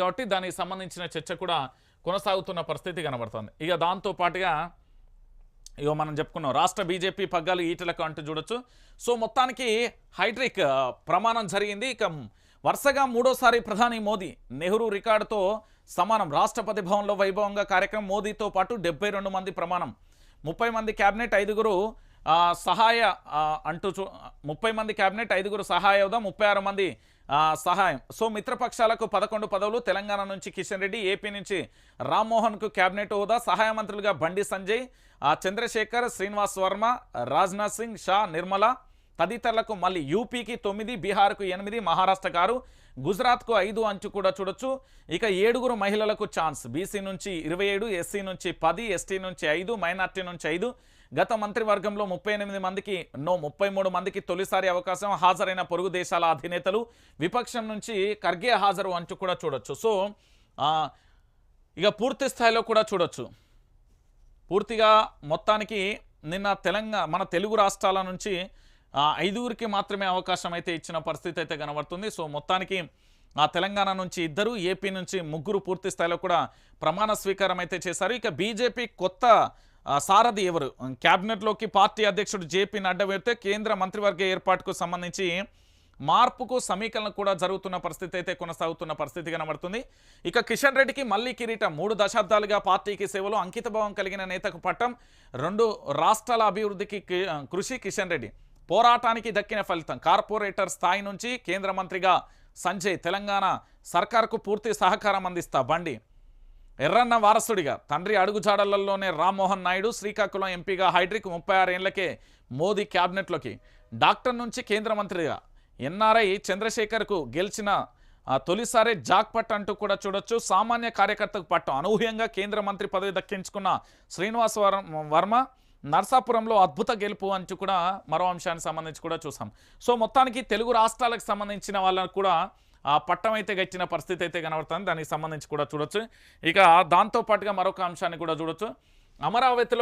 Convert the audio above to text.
కాబట్టి దానికి సంబంధించిన చర్చ కూడా కొనసాగుతున్న పరిస్థితి కనబడుతుంది. ఇక దాంతో పాటుగా ఇగో మనం చెప్పుకున్నాం రాష్ట్ర బీజేపీ పగ్గాలు ఈటలకు అంటూ చూడొచ్చు. సో మొత్తానికి హైడ్రిక్ ప్రమాణం జరిగింది. ఇక వరుసగా మూడోసారి ప్రధాని మోదీ నెహ్రూ రికార్డుతో సమానం. రాష్ట్రపతి భవన్లో వైభవంగా కార్యక్రమం. మోదీతో పాటు డెబ్బై మంది ప్రమాణం. ముప్పై మంది క్యాబినెట్ ఐదుగురు సహాయ అంటూ చూ ముప్పై మంది క్యాబినెట్ ఐదుగురు సహాయ హోదా ముప్పై ఆరు మంది సహాయం. సో మిత్రపక్షాలకు పదకొండు పదవులు తెలంగాణ నుంచి కిషన్ రెడ్డి ఏపీ నుంచి రామ్మోహన్కు క్యాబినెట్ హోదా సహాయ మంత్రులుగా బండి సంజయ్ చంద్రశేఖర్ శ్రీనివాస్ వర్మ రాజ్నాథ్ సింగ్ షా నిర్మల తదితరులకు మళ్ళీ యూపీకి తొమ్మిది బీహార్కు ఎనిమిది మహారాష్ట్రకు ఆరు గుజరాత్కు ఐదు అంచు కూడా చూడొచ్చు. ఇక ఏడుగురు మహిళలకు ఛాన్స్. బీసీ నుంచి ఇరవై ఏడు ఎస్సీ నుంచి పది ఎస్టీ నుంచి ఐదు మైనార్టీ నుంచి ఐదు గత మంత్రివర్గంలో ముప్పై ఎనిమిది మందికి నో ముప్పై మూడు మందికి తొలిసారి అవకాశం హాజరైన పొరుగు దేశాల అధినేతలు విపక్షం నుంచి ఖర్గే హాజరు అంటూ కూడా చూడొచ్చు. సో ఇక పూర్తి స్థాయిలో కూడా చూడొచ్చు. పూర్తిగా మొత్తానికి నిన్న తెలంగాణ మన తెలుగు రాష్ట్రాల నుంచి ఐదుగురికి మాత్రమే అవకాశం అయితే ఇచ్చిన పరిస్థితి అయితే కనబడుతుంది. సో మొత్తానికి ఆ తెలంగాణ నుంచి ఇద్దరు ఏపీ నుంచి ముగ్గురు పూర్తి స్థాయిలో కూడా ప్రమాణ స్వీకారం అయితే చేశారు. ఇక బీజేపీ కొత్త సారథి ఎవరు? క్యాబినెట్లోకి పార్టీ అధ్యక్షుడు జేపీ నడ్డా పెడితే కేంద్ర మంత్రివర్గ ఏర్పాటుకు సంబంధించి మార్పుకు సమీకరణ కూడా జరుగుతున్న పరిస్థితి అయితే కొనసాగుతున్న పరిస్థితి కనబడుతుంది. ఇక కిషన్ రెడ్డికి మళ్ళీ కిరీటం. మూడు దశాబ్దాలుగా పార్టీకి సేవలో అంకితభావం కలిగిన నేతకు పట్టం. రెండు రాష్ట్రాల అభివృద్ధికి కృషి కిషన్ రెడ్డి. పోరాటానికి దక్కిన ఫలితం. కార్పొరేటర్ స్థాయి నుంచి కేంద్ర మంత్రిగా సంజయ్ తెలంగాణ సర్కార్కు పూర్తి సహకారం అందిస్తా బండి. ఎర్రన్న వారసుడిగా తండ్రి అడుగుజాడలలోనే రామ్మోహన్ నాయుడు శ్రీకాకుళం ఎంపీగా హైడ్రిక్ ముప్పై ఆరేళ్ళకే మోదీ క్యాబినెట్లోకి. డాక్టర్ నుంచి కేంద్ర మంత్రిగా. ఎన్ఆర్ఐ చంద్రశేఖర్కు గెలిచిన తొలిసారే జాక్ పట్ అంటూ కూడా చూడొచ్చు. సామాన్య కార్యకర్తకు పట్టం. అనూహ్యంగా కేంద్ర మంత్రి పదవి దక్కించుకున్న శ్రీనివాస్ వర్మ నర్సాపురంలో అద్భుత గెలుపు అంటూ కూడా మరో అంశానికి సంబంధించి కూడా చూసాం. సో మొత్తానికి తెలుగు రాష్ట్రాలకు సంబంధించిన వాళ్ళకు కూడా పట్టం అయితే గచ్చిన పరిస్థితి అయితే కనబడుతుంది. దానికి సంబంధించి కూడా చూడొచ్చు. ఇక దాంతో పాటుగా మరొక అంశాన్ని కూడా చూడొచ్చు. అమరావతిలో